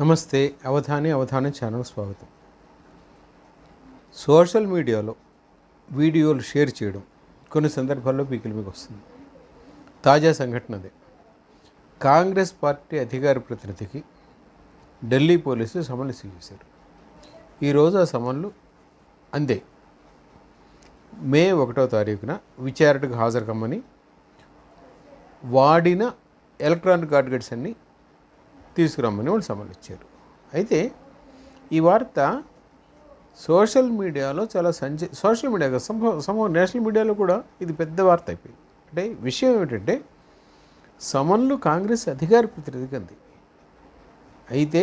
నమస్తే అవధాని అవధాని ఛానల్ స్వాగతం. సోషల్ మీడియాలో వీడియోలు షేర్ చేయడం కొన్ని సందర్భాల్లో పీకిలి మీకు వస్తుంది. తాజా సంఘటన అదే. కాంగ్రెస్ పార్టీ అధికార ప్రతినిధికి ఢిల్లీ పోలీసులు సమన్లు చేశారు ఈరోజు ఆ సమన్లు అందే. మే ఒకటో తారీఖున విచారణకు హాజరు కమ్మని వాడిన ఎలక్ట్రానిక్ గాడ్గెట్స్ అన్నీ తీసుకురమ్మని వాళ్ళు సమన్లు ఇచ్చారు అయితే ఈ వార్త సోషల్ మీడియాలో చాలా సంచ సోషల్ మీడియా కాదు, సంభవం నేషనల్ మీడియాలో కూడా ఇది పెద్ద వార్త అయిపోయింది. అంటే విషయం ఏమిటంటే సమన్లు కాంగ్రెస్ అధికార ప్రతినిధికి అంది. అయితే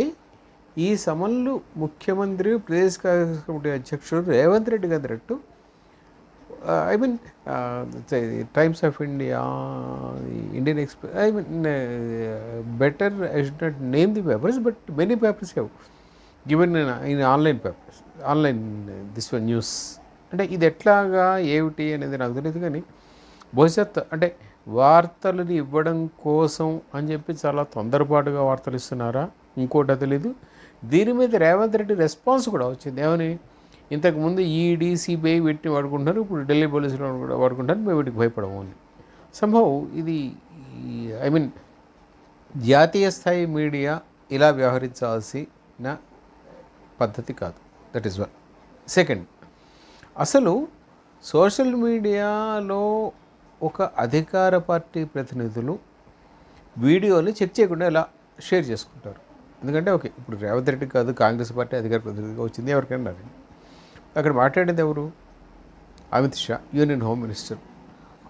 ఈ సమన్లు ముఖ్యమంత్రి ప్రదేశ్ కాంగ్రెస్ కమిటీ అధ్యక్షుడు రేవంత్ రెడ్డి గారి I mean Times of India Indian Express I mean better I should not name the papers but many papers have given in online papers online this one news అంటే ఇది ఎట్లాగా ఏమిటి అనేది నాకు తెలియదు కానీ భవిష్యత్ అంటే వార్తలను ఇవ్వడం కోసం అని చెప్పి చాలా తొందరపాటుగా వార్తలు ఇస్తున్నారా? ఇంకోటో తెలియదు దీని మీద రేవంత్ రెడ్డి రెస్పాన్స్ కూడా వచ్చింది. ఏమని? ఇంతకుముందు ఈడీ సిబిఐ వీటిని వాడుకుంటున్నారు ఇప్పుడు ఢిల్లీ పోలీసులు కూడా వాడుకుంటారు మేము వీటికి భయపడము అని. సంభవ్ ఇది ఐ మీన్ జాతీయ స్థాయి మీడియా ఇలా వ్యవహరించాల్సిన పద్ధతి కాదు. దట్ ఈస్ వన్ సెకండ్ అసలు సోషల్ మీడియాలో ఒక అధికార పార్టీ ప్రతినిధులు వీడియోని చెక్ చేయకుండా ఎలా షేర్ చేసుకుంటారు. ఎందుకంటే ఓకే ఇప్పుడు రేవంత్ రెడ్డి కాదు కాంగ్రెస్ పార్టీ అధికార ప్రతినిధిగా వచ్చింది ఎవరికైనా అక్కడ మాట్లాడింది ఎవరు? Amit Shah union home minister.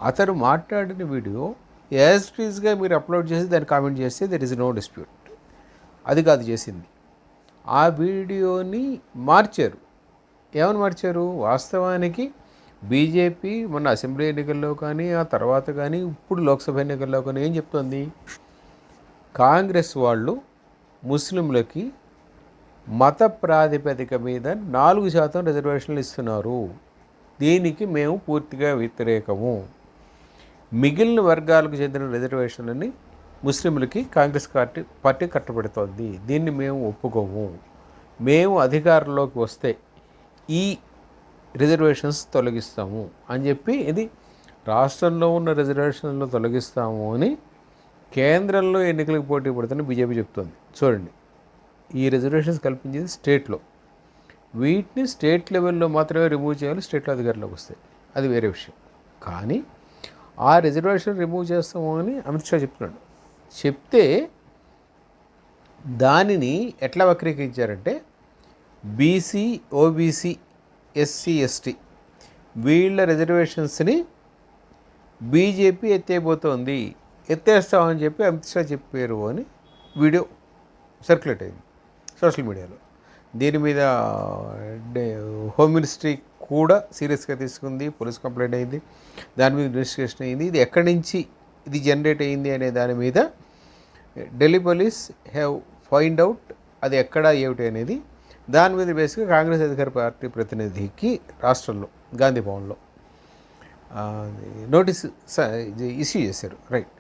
అతను మాట్లాడిన వీడియో యాజ్ టీజ్గా మీరు అప్లోడ్ చేసి దాన్ని కామెంట్ చేస్తే దెర్ ఇస్ నో డిస్ప్యూట్ అది కాదు చేసింది. ఆ వీడియోని మార్చారు. ఏమని మార్చారు? వాస్తవానికి బీజేపీ మొన్న అసెంబ్లీ ఎన్నికల్లో కానీ ఆ తర్వాత కానీ ఇప్పుడు లోక్సభ ఎన్నికల్లో కానీ ఏం చెప్తోంది? కాంగ్రెస్ వాళ్ళు ముస్లింలకి మత ప్రాతిపదిక మీద నాలుగు శాతం రిజర్వేషన్లు ఇస్తున్నారు. దీనికి మేము పూర్తిగా వ్యతిరేకము. మిగిలిన వర్గాలకు చెందిన రిజర్వేషన్లని ముస్లింలకి కాంగ్రెస్ పార్టీ పార్టీ కట్టబెడుతోంది. దీన్ని మేము ఒప్పుకోము. మేము అధికారంలోకి వస్తే ఈ రిజర్వేషన్స్ తొలగిస్తాము అని చెప్పి ఇది రాష్ట్రంలో ఉన్న రిజర్వేషన్లు తొలగిస్తాము అని కేంద్రంలో ఎన్నికలకు పోటీ పడుతున్న బీజేపీ చెప్తోంది. చూడండి. ఈ రిజర్వేషన్స్ కల్పించేది స్టేట్లో వీటిని స్టేట్ లెవెల్లో మాత్రమే రిమూవ్ చేయాలి స్టేట్లో అధికారులకు వస్తాయి. అది వేరే విషయం. కానీ ఆ రిజర్వేషన్ రిమూవ్ చేస్తాము అని అమిత్ షా చెప్తున్నాడు. చెప్తే దానిని ఎట్లా వక్రీకరించారంటే బీసీ ఓబీసీ ఎస్సీ ఎస్టీ వీళ్ళ రిజర్వేషన్స్ని బీజేపీ ఎత్తేయబోతోంది. ఎత్తేస్తామని చెప్పి అమిత్ షా చెప్పారు అని వీడియో సర్క్యులేట్ అయింది. సోషల్ మీడియాలో. దీని మీద హోమ్ మినిస్ట్రీ కూడా సీరియస్గా తీసుకుంది పోలీస్ కంప్లైంట్ అయింది దాని మీద ఇన్వెస్టిగేషన్ అయింది. ఇది ఎక్కడి నుంచి ఇది జనరేట్ అయింది అనే దాని మీద Delhi police have find out అది ఎక్కడ ఏమిటి అనేది దాని మీద బేసిక్గా కాంగ్రెస్ అధికార పార్టీ ప్రతినిధికి రాష్ట్రంలో గాంధీ భవన్లో నోటీస్ ఇష్యూ చేశారు. రైట్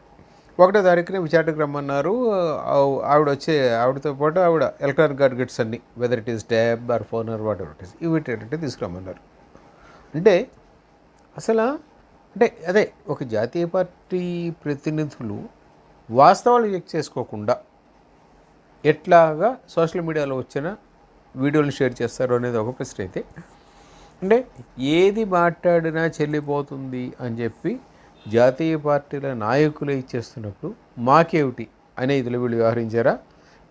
ఒకటో తారీఖున విచారణకు రమ్మన్నారు. ఆవిడ వచ్చే ఆవిడతో పాటు ఆవిడ ఎలక్ట్రానిక్ గాడ్గెట్స్ అన్ని whether it is tab or phone or whatever it is ఇవి ఏంటంటే తీసుకురమ్మన్నారు. అంటే అసలు అంటే అదే ఒక జాతీయ పార్టీ ప్రతినిధులు వాస్తవాలు చెక్ చేసుకోకుండా ఎట్లాగా సోషల్ మీడియాలో వచ్చిన వీడియోలు షేర్ చేస్తారు అనేది ఒక ప్రశ్న అయితే. అంటే ఏది మాట్లాడినా చెల్లిపోతుంది అని చెప్పి జాతీయ పార్టీల నాయకులే ఇచ్చేస్తున్నప్పుడు మాకేమిటి అనే ఇదిలో వీళ్ళు వ్యవహరించారా?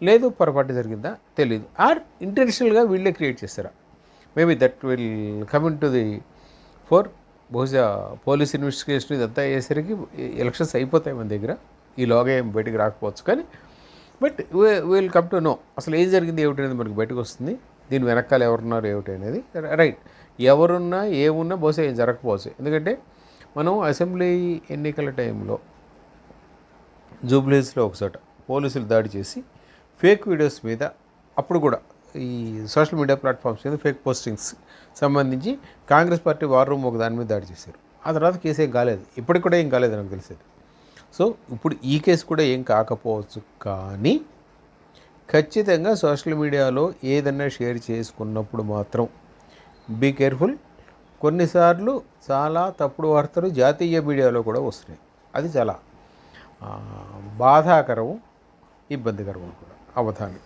లేదు పొరపాటు జరిగిందా? తెలియదు ఆర్ ఇంటెన్షనల్గా వీళ్ళే క్రియేట్ చేస్తారా? Maybe that will coming to the fore. బహుశా పోలీస్ ఇన్వెస్టిగేషన్ ఇదంతా అయ్యేసరికి ఎలక్షన్స్ అయిపోతాయి మన దగ్గర. ఈ లోగా ఏం బయటికి రాకపోవచ్చు కానీ. But will come to know. అసలు ఏం జరిగింది ఏమిటి అనేది మనకి బయటకు వస్తుంది. దీని వెనకాల ఎవరున్నారు ఏమిటి అనేది. రైట్. ఎవరున్నా ఏమున్నా బహుశా ఏం జరగకపోవచ్చు. ఎందుకంటే మనం అసెంబ్లీ ఎన్నికల టైంలో జూబ్లీస్లో ఒకచోట పోలీసులు దాడి చేసి ఫేక్ వీడియోస్ మీద అప్పుడు కూడా ఈ సోషల్ మీడియా ప్లాట్ఫామ్స్ మీద ఫేక్ పోస్టింగ్స్ సంబంధించి కాంగ్రెస్ పార్టీ వార్ రూమ్ ఒక దాని మీద దాడి చేశారు. ఆ తర్వాత కేసు ఏం కాలేదు. ఇప్పటికి కూడా ఏం కాలేదు నాకు తెలిసేది. సో ఇప్పుడు ఈ కేసు కూడా ఏం కాకపోవచ్చు కానీ ఖచ్చితంగా సోషల్ మీడియాలో ఏదన్నా షేర్ చేసుకున్నప్పుడు మాత్రం బీ కేర్ఫుల్. కొన్నిసార్లు చాలా తప్పుడు వార్తలు జాతీయ మీడియాలో కూడా వస్తున్నాయి. అది చాలా బాధాకరం ఇబ్బందికరం కూడా అవధానం.